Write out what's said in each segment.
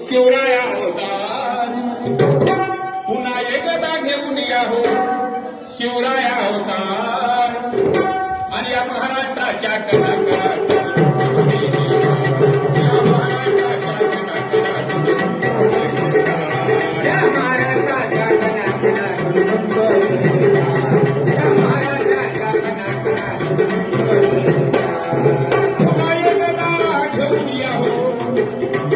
शिवराया होता. पुन्हा एकदा घेऊन या हो. शिवराया होता. आणि या महाराष्ट्राच्या कलाकार Thank you.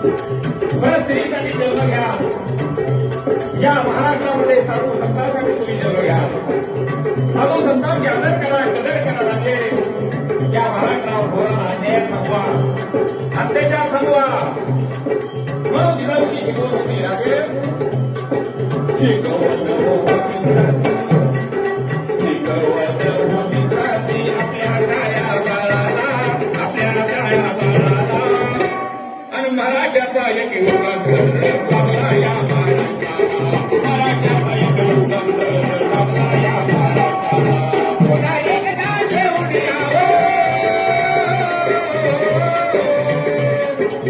स्त्रीसाठी जन्म घ्या या महाराष्ट्रामध्ये साधू संतांसाठी तुम्ही जन्म घ्या साधू संतांची आदर करा कदर करा लागले या महाराष्ट्रावर होणारा अन्याय थांबवा अत्याचार थांबवा म्हणून दिला शिकवून होती लागेल शिकवून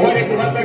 fora e do lado da